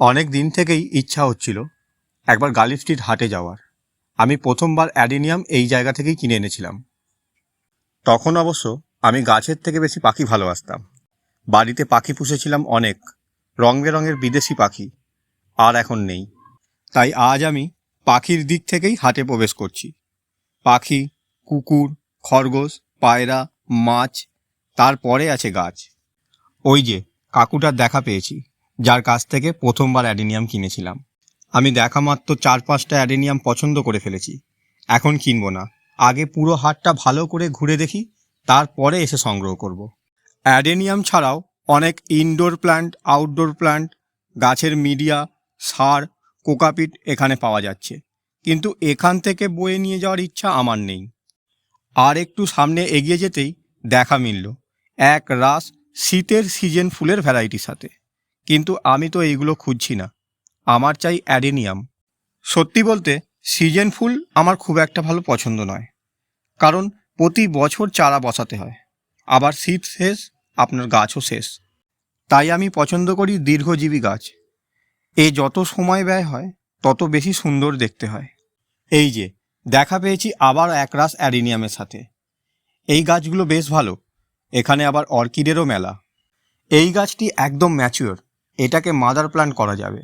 অনেক দিন থেকেই ইচ্ছা হচ্ছিল একবার গালি স্ট্রিট হাটে যাওয়ার। আমি প্রথমবার অ্যাডেনিয়াম এই জায়গা থেকেই কিনে এনেছিলাম। তখন অবশ্য আমি গাছের থেকে বেশি পাখি ভালোবাসতাম। বাড়িতে পাখি পুষেছিলাম অনেক রং বেরঙের বিদেশি পাখি, আর এখন নেই। তাই আজ আমি পাখির দিক থেকেই হাটে প্রবেশ করছি। পাখি, কুকুর, খরগোশ, পায়রা, মাছ, তারপরে আছে গাছ। ওই যে, কাকুটার দেখা পেয়েছি। যার কাছ থেকে প্রথমবার অ্যাডেনিয়াম কিনেছিলাম। আমি দেখা মাত্র চার পাঁচটা অ্যাডেনিয়াম পছন্দ করে ফেলেছি। এখন কিনব না। আগে পুরো হাটটা ভালো করে ঘুরে দেখি, তারপরে এসে সংগ্রহ করব। অ্যাডেনিয়াম ছাড়াও অনেক ইনডোর প্ল্যান্ট আউটডোর প্ল্যান্ট গাছের মিডিয়া, সার কোকাপিট এখানে পাওয়া যাচ্ছে। কিন্তু এখান থেকে বয়ে নিয়ে যাওয়ার ইচ্ছা আমার নেই। আর একটু সামনে এগিয়ে যেতেই দেখা মিলল এক রাস শীতের সিজন ফুলের ভ্যারাইটির সাথে। কিন্তু আমি তো এইগুলো খুঁজছি না। আমার চাই অ্যাডেনিয়াম। সত্যি বলতে, সিজন ফুল আমার খুব একটা ভালো পছন্দ নয়। কারণ প্রতি বছর চারা বসাতে হয়। আবার শীত শেষ, আপনার গাছও শেষ। তাই আমি পছন্দ করি দীর্ঘজীবী গাছ। এ যত সময় ব্যয় হয়, তত বেশি সুন্দর দেখতে হয়। এই যে, দেখা পেয়েছি আবার একরাশ অ্যাডিনিয়ামের সাথে। এই গাছগুলো বেশ ভালো। এখানে আবার অর্কিডেরও মেলা। এই গাছটি একদম ম্যাচিওর। এটাকে মাদার প্ল্যান্ট করা যাবে।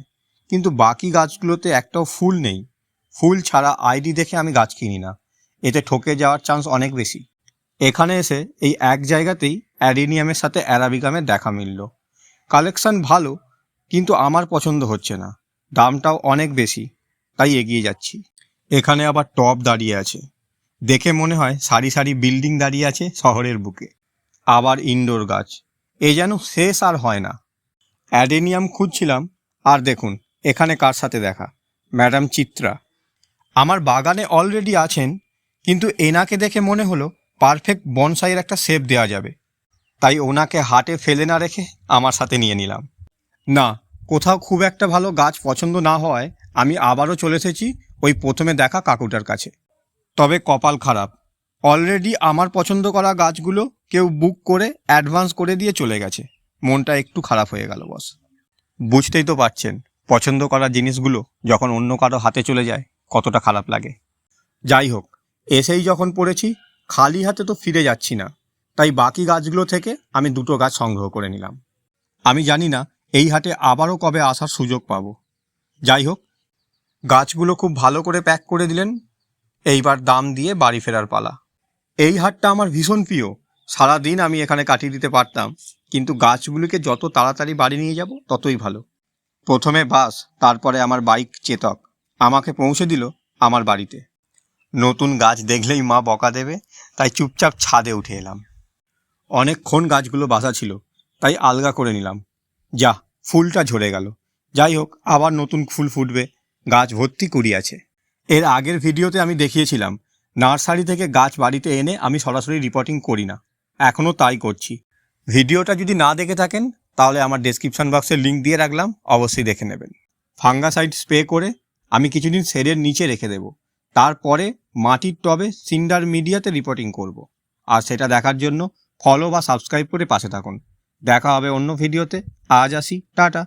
কিন্তু বাকি গাছগুলোতে একটাও ফুল নেই। ফুল ছাড়া আইডি দেখে আমি গাছ কিনি না। এতে ঠকে যাওয়ার চান্স অনেক বেশি। এখানে এসে এই এক জায়গাতেই অ্যাডিনিয়ামের সাথে অ্যারাবিকামের দেখা মিলল। কালেকশন ভালো, কিন্তু আমার পছন্দ হচ্ছে না। দামটাও অনেক বেশি, তাই এগিয়ে যাচ্ছি। এখানে আবার টব দাঁড়িয়ে আছে। দেখে মনে হয় সারি সারি বিল্ডিং দাঁড়িয়ে আছে শহরের বুকে। আবার ইনডোর গাছ। এ যেন শেষ আর হয় না। অ্যাডেনিয়াম খুঁজছিলাম, আর দেখুন, এখানে কার সাথে দেখা। ম্যাডাম চিত্রা। আমার বাগানে অলরেডি আছেন, কিন্তু এনাকে দেখে মনে হলো পারফেক্ট বনসাইয়ের একটা শেপ দেওয়া যাবে। তাই ওনাকে হাটে ফেলে না রেখে আমার সাথে নিয়ে নিলাম। না, কোথাও খুব একটা ভালো গাছ পছন্দ না হওয়ায় আমি আবারও চলে এসেছি ওই প্রথমে দেখা কাকুটার কাছে। তবে কপাল খারাপ। অলরেডি আমার পছন্দ করা গাছগুলো কেউ বুক করে অ্যাডভান্স করে দিয়ে চলে গেছে। মনটা একটু খারাপ হয়ে গেল বস বুঝতেই তো পারছেন, পছন্দ করা জিনিসগুলো যখন অন্য কারও হাতে চলে যায়, কতটা খারাপ লাগে। যাই হোক, এসেই যখন পড়েছি, খালি হাতে তো ফিরে যাচ্ছি না। তাই বাকি গাছগুলো থেকে আমি দুটো গাছ সংগ্রহ করে নিলাম। আমি জানি না এই হাটে আবারও কবে আসার সুযোগ পাবো। যাই হোক, গাছগুলো খুব ভালো করে প্যাক করে দিলেন। এইবার দাম দিয়ে বাড়ি ফেরার পালা। এই হাটটা আমার ভীষণ প্রিয়। সারাদিন আমি এখানে কাটিয়ে দিতে পারতাম, কিন্তু গাছগুলিকে যত তাড়াতাড়ি বাড়ি নিয়ে যাব, ততই ভালো। প্রথমে বাস, তারপরে আমার বাইক চেতক। আমাকে পৌঁছে দিল আমার বাড়িতে। নতুন গাছ দেখলেই মা বকা দেবে, তাই চুপচাপ ছাদে উঠে এলাম। অনেকক্ষণ গাছগুলো বাসা ছিল, তাই আলগা করে নিলাম। যা, ফুলটা ঝরে গেল। যাই হোক, আবার নতুন ফুল ফুটবে, গাছ ভর্তি কুড়ি আছে। এর আগের ভিডিওতে আমি দেখিয়েছিলাম, নার্সারি থেকে গাছ বাড়িতে এনে আমি সরাসরি রিপোর্টিং করি না। এখনও তাই করছি। ভিডিওটা যদি না দেখে থাকেন, তাহলে আমার ডেসক্রিপশন বক্সে লিঙ্ক দিয়ে রাখলাম, অবশ্যই দেখে নেবেন। ফাঙ্গাসাইড স্প্রে করে আমি কিছুদিন শেডের নিচে রেখে দেব। তারপরে মাটির টবে সিন্ডার মিডিয়াতে রিপোর্টিং করব। আর সেটা দেখার জন্য ফলো বা সাবস্ক্রাইব করে পাশে থাকুন। দেখা হবে অন্য ভিডিওতে আজ আসি, টাটা।